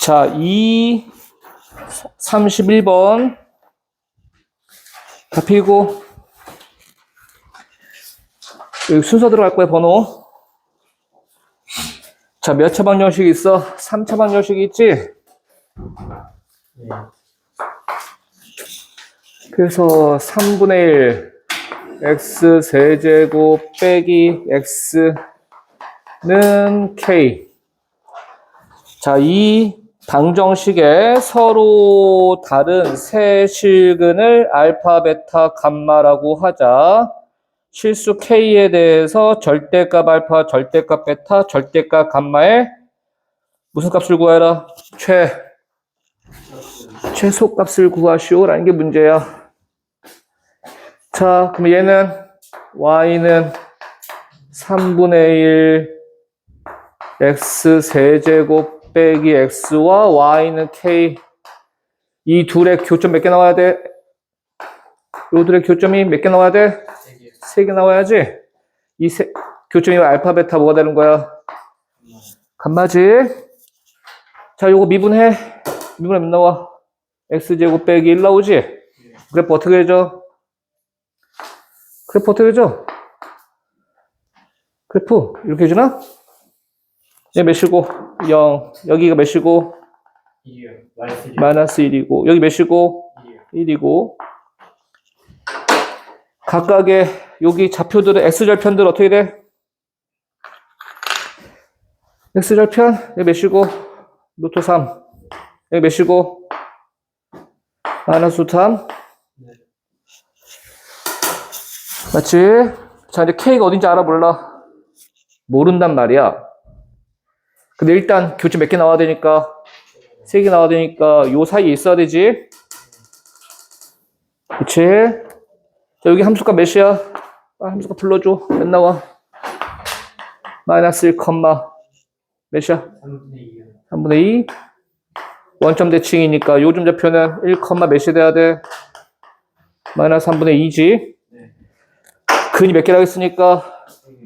자, 2, 31번. 다 필고. 여기 순서 들어갈 거야, 번호. 자, 몇 차 방정식 있어? 3차 방정식이 있지? 그래서 3분의 1 x 세제곱 빼기 x는 k. 자, 이 방정식에 서로 다른 세 실근을 알파, 베타, 감마라고 하자. 실수 k에 대해서 절대값 알파, 절대값 베타, 절대값 감마에 무슨 값을 구하라? 최, 최소값을 구하시오라는 게 문제야. 자, 그럼 얘는 y는 3분의 1 x 세제곱 빼기 x와 y는 k 이 둘의 교점 몇 개 나와야 돼? 이 둘의 교점이 몇 개 나와야 돼? 세 개 나와야지. 이 세, 교점이 알파 베타 뭐가 되는 거야? 감마지. 자, 요거 미분해. 미분하면 몇 나와? x제곱 빼기 1 나오지? 그래프 어떻게 해줘? 그래프 어떻게 해줘? 그래프 이렇게 해주나? 얘 몇이고? 0. 여기가 몇이고? 2요. Y3. 마이너스 1이고. 여기 몇이고? 2요. 1이고. 각각의 여기 좌표들의 x절편들 어떻게 돼? x절편 여기 몇이고? 루트 3. 여기 몇이고? 마이너스 루트 3. 네. 맞지? 자, 이제 k가 어딘지 알아 몰라? 모른단 말이야. 근데 일단 교점 몇개 나와야 되니까 세 개 나와야 되니까 요 사이에 있어야 되지. 그치? 자, 여기 함수값 몇이야? 아, 함수값 불러줘. 몇 나와? 마이너스 1, 몇이야? 3분의 2요. 3분의 2. 원점 대칭이니까 요점 좌표는 1, 몇이 돼야 돼? 마이너스 3분의 2지. 네. 근이 몇 개라고 했으니까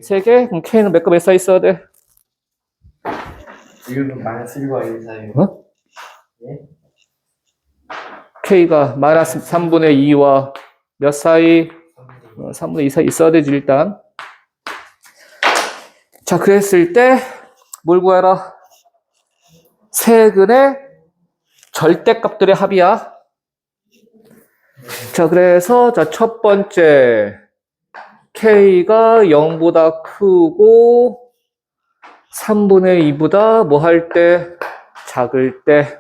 3개? 그럼 K는 몇거몇사 있어야 돼? 이거는 마이너스 1과 1 사이요. 어? 예? K가 마이너스 3분의 2와 몇 사이? 3분의 2. 어, 3분의 2 사이 있어야 되지, 일단. 자, 그랬을 때, 뭘 구해라? 세근의 절대값들의 합이야. 자, 그래서, 자, 첫 번째, K가 0보다 크고, 3분의 2보다 뭐 할 때? 작을 때.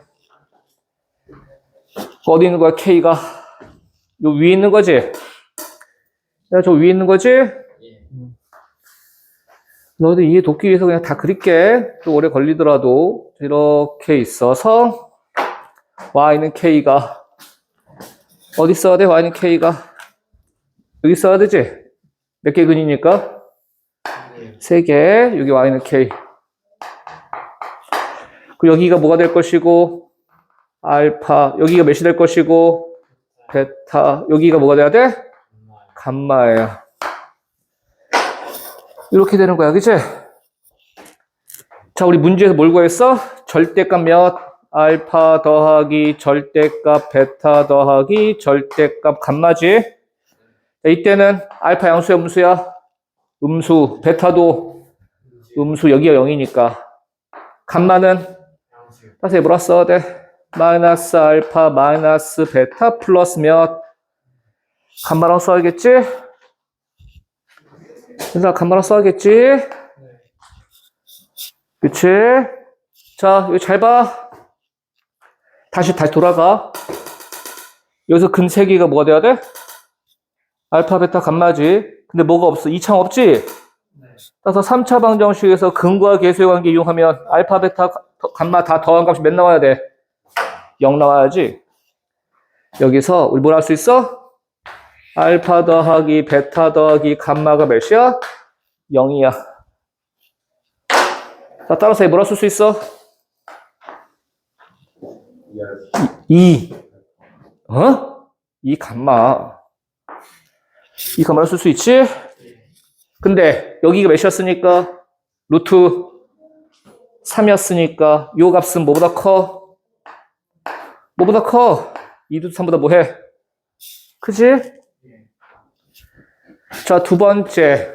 어디 있는 거야, K가? 요 위에 있는 거지? 야, 저 위에 있는 거지? 예. 너도 이해 돕기 위해서 그냥 다 그릴게. 또 오래 걸리더라도. 이렇게 있어서, y는 k가, 어디 써야 돼? y는 k가. 여기 써야 되지? 몇 개 근이니까? 네. 세 개. 여기 y는 k. 그 여기가 뭐가 될 것이고, 알파. 여기가 몇이 될 것이고, 베타. 여기가 뭐가 돼야 돼? 감마예요. 이렇게 되는 거야, 그치? 자, 우리 문제에서 뭘 구했어? 절대값 몇? 알파 더하기 절대값 베타 더하기 절대값 감마지? 자, 이때는 알파 양수야, 음수야? 음수. 베타도 음수, 여기가 0이니까. 감마는. 다시 써야 돼? 마이너스 알파 마이너스 베타 플러스 몇? 감마랑 써야겠지? 그래서 감마랑 써야겠지? 네. 그치? 자, 이거 잘 봐. 다시, 다시 돌아가. 여기서 근세 개가 뭐가 돼야 돼? 알파, 베타, 감마지. 근데 뭐가 없어? 이창 없지? 네. 따라서 3차 방정식에서 근과 계수의 관계 이용하면 알파, 베타, 더- 감마 다 더한 값이 몇 나와야 돼? 0 나와야지. 여기서 우리 뭘 할 수 있어? 알파 더하기 베타 더하기 감마가 몇이야? 0이야. 자, 따라서 뭐라 쓸 수 있어? 2. 어? 이 감마. 이 감마를 쓸 수 있지? 근데 여기가 몇이었으니까? 루트 3이었으니까 요 값은 뭐보다 커? 뭐보다 커? 2루트 3보다 뭐해? 예. 자, 두 번째.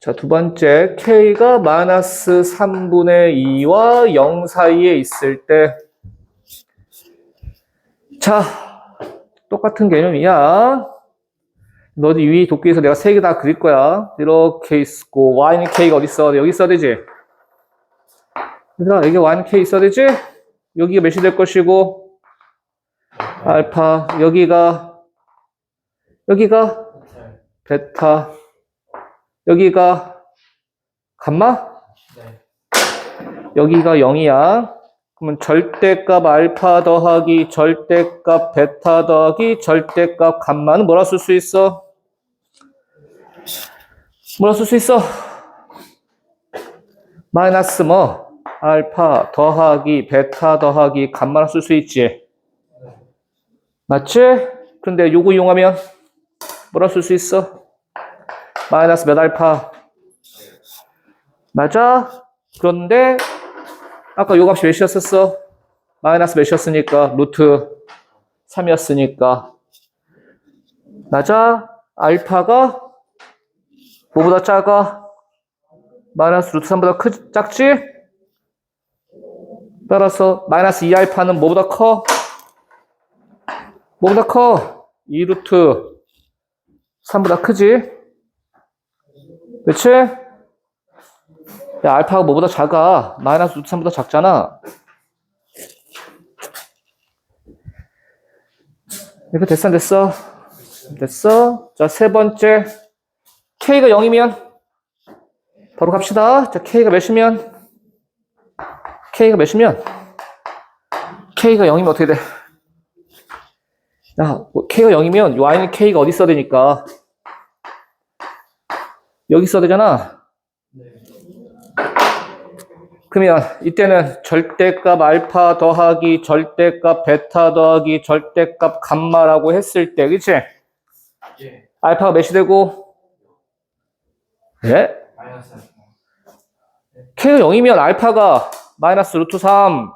자, 두 번째. K가 마이너스 3분의 2와 0 사이에 있을 때. 자, 똑같은 개념이야. 너도 위 도끼에서 내가 세 개 다 그릴 거야. 이렇게 있고, Y는 K가 어디 있어? 여기 있어야 되지? 얘들아, 여기 Y는 K 있어야 되지? 여기가 몇이 될 것이고, 알파, 여기가, 여기가 네. 베타, 여기가 감마, 네. 여기가 0이야. 그러면 절대값 알파 더하기 절대값 베타 더하기 절대값 감마는 뭐라 쓸 수 있어? 뭐라 쓸 수 있어? 마이너스 뭐? 알파 더하기 베타 더하기 감마라 쓸수 있지. 맞지? 근데 요거 이용하면 뭐라 쓸 수 있어? 마이너스 몇 알파? 맞아? 그런데 아까 요 값이 몇이었었어? 마이너스 몇이었으니까 루트 3이었으니까 맞아? 알파가 뭐보다 작아? 마이너스 루트 3보다 크, 작지? 따라서 마이너스 2알파는 뭐보다 커? 뭐보다 커? 2루트 3보다 크지? 그치? 야, 알파가 뭐보다 작아? 마이너스 루트 3보다 작잖아. 이거 됐어, 안 됐어? 됐어? 자, 세 번째. K가 0이면, 바로 갑시다. 자, K가 몇이면? K가 몇이면? K가 0이면 어떻게 돼? 야, 뭐 K가 0이면, Y는 K가 어디 있어야 되니까? 여기 있어야 되잖아. 네. 그러면 이때는 절대값 알파 더하기 절대값 베타 더하기 절대값 감마라고 했을 때, 그치? 예. 알파가 몇이 되고, 예? K가 0이면 알파가 마이너스 루트 3,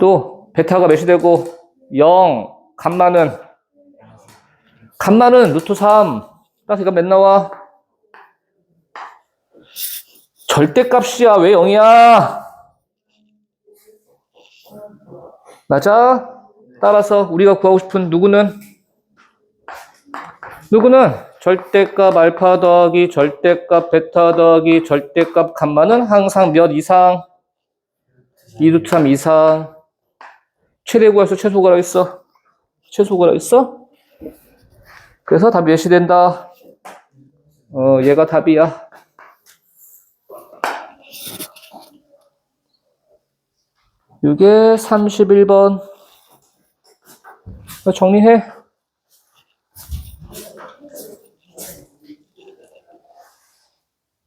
또 베타가 몇이 되고, 0, 감마는, 감마는 루트 3, 따라서 이거 몇 나와? 절대값이야. 왜 0이야? 맞아? 따라서 우리가 구하고 싶은 누구는? 누구는? 절대값 알파 더하기 절대값 베타 더하기 절대값 감마는 항상 몇 이상? 2루트 3 이상. 최대 구할수 최소 구하라 했어? 최소 구하라 했어? 그래서 답이 몇이 된다? 어, 얘가 답이야. 이게 31번. 정리해.